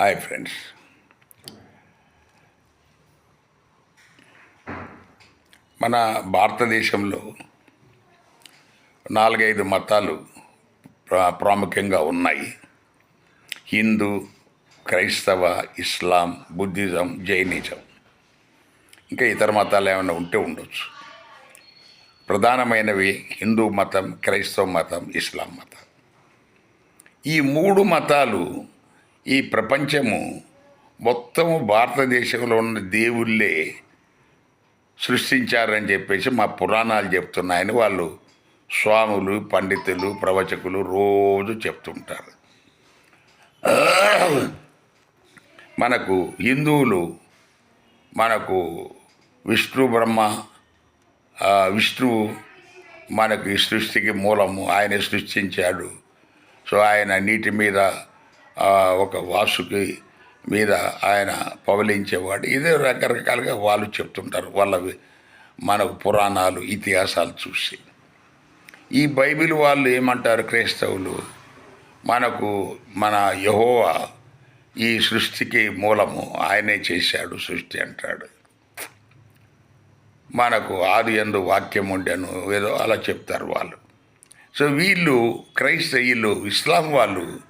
Hi friends. మన భారతదేశంలో నాలుగైదు మతాలు ప్రా- ప్రాముఖ్యంగా ఉన్నాయి. హిందూ క్రైస్తవ ఇస్లాం బుద్ధిజం జైనిజం. ఇంకా ఇతర మతాలు ఏమైనా ఉంటే ఉండొచ్చు. ప్రధానమైనవి హిందూ మతం క్రైస్తవ మతం ఇస్లాం మతం. ఈ మూడు మతాలు ఈ ప్రపంచము మొత్తము భారతదేశంలో ఉన్న దేవుళ్ళే సృష్టించారని చెప్పేసి మా పురాణాలు చెప్తున్నాయని వాళ్ళు స్వాములు పండితులు ప్రవచకులు రోజు చెప్తుంటారు. మనకు హిందువులు మనకు విష్ణు బ్రహ్మ విష్ణువు మనకు సృష్టికి మూలము. ఆయన సృష్టించాడు. సో ఆయన నీటి మీద ఒక వాసుకి మీద ఆయన పవలించేవాడు. ఇదే రకరకాలుగా వాళ్ళు చెప్తుంటారు. వాళ్ళవి మనకు పురాణాలు ఇతిహాసాలు చూసి. ఈ బైబిల్ వాళ్ళు ఏమంటారు క్రైస్తవులు? మనకు మన యహోవా ఈ సృష్టికి మూలము. ఆయనే చేశాడు సృష్టి అంటాడు. మనకు ఆది ఎందు వాక్యం ఉండెను. ఏదో అలా చెప్తారు వాళ్ళు. సో వీళ్ళు క్రైస్తవులు ఇస్లాం వాళ్ళు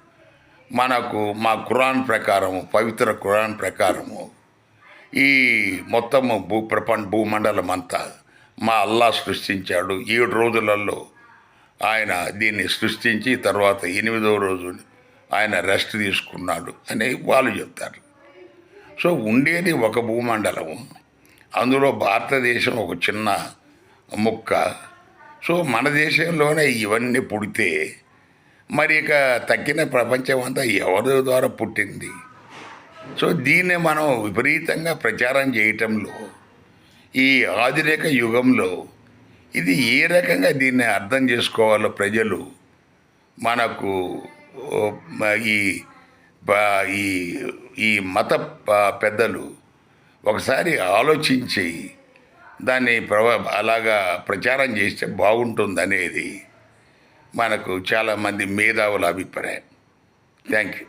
మనకు మా ఖురాన్ ప్రకారము పవిత్ర ఖురాన్ ప్రకారము ఈ మొత్తము భూ ప్రపంచ భూమండలం అంతా మా అల్లా సృష్టించాడు. ఏడు రోజులలో ఆయన దీన్ని సృష్టించి తర్వాత ఎనిమిదవ రోజు ఆయన రెస్ట్ తీసుకున్నాడు అని వాళ్ళు చెప్తారు. సో ఉండేది ఒక భూమండలము అందులో భారతదేశం ఒక చిన్న ముక్క. సో మన దేశంలోనే ఇవన్నీ పుడితే మరి ఇక తగ్గిన ప్రపంచం అంతా ఎవరి ద్వారా పుట్టింది? సో దీన్ని మనం విపరీతంగా ప్రచారం చేయటంలో ఈ ఆధునిక యుగంలో ఇది ఏ రకంగా దీన్ని అర్థం చేసుకోవాలో ప్రజలు మనకు ఈ ఈ ఈ మత పెద్దలు ఒకసారి ఆలోచించి దాన్ని ప్రవ అలాగా ప్రచారం చేస్తే బాగుంటుందనేది మనకు చాలామంది మేధావుల అభిప్రాయం. Thank you